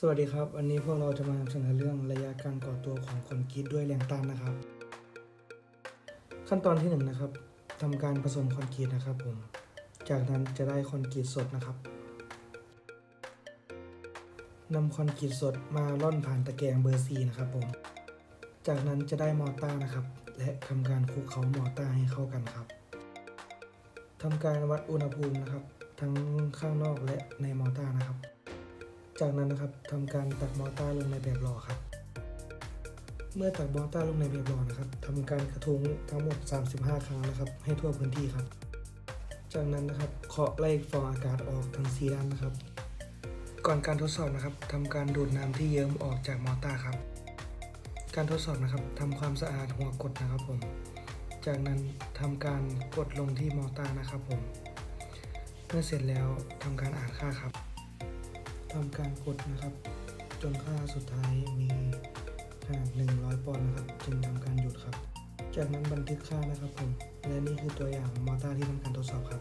สวัสดีครับ วันนี้พวกเราจะมานำเสนอเรื่องระยะการก่อตัวของคอนกรีตด้วยแรงต้านนะครับ ขั้นตอนที่หนึ่งนะครับทำการผสมคอนกรีตนะครับผม จากนั้นจะได้คอนกรีตสดนะครับนำคอนกรีตสดมาล่อนผ่านตะแกรงเบอร์ซีนะครับผม จากนั้นจะได้มอร์ต้านะครับ และทำการคลุกเคล้ามอร์ต้าให้เข้ากันครับทำการวัดอุณหภูมินะครับ ทั้งข้างนอกและในมอร์ต้านะครับ จากนั้นนะครับทำการตักมอร์ต้าลงในแบบหล่อครับ เมื่อตักมอร์ต้าลงในแบบหล่อนะครับทำการกระทุ้งทั้งหมด 35 ครั้งนะครับ ให้ทั่วพื้นที่ครับ จากนั้นนะครับเคาะไล่ฟองอากาศออกทั้งสีด้านนะครับ ก่อนการทดสอบนะครับทำการดูดน้ำที่เยิ้มออกจากมอร์ต้าครับ การทดสอบนะครับทำความสะอาดหัวกดนะครับผม จากนั้นทำการกดลงที่มอร์ต้านะครับผม เมื่อเสร็จแล้วทำการอ่านค่าครับ ทำการกดนะครับ จนค่าสุดท้ายมีขนาด100 ปอนด์นะครับ จึงทำการหยุดครับ จากนั้นบันทึกค่านะครับผม และนี่คือตัวอย่างมอเตอร์ที่ทำการทดสอบครับ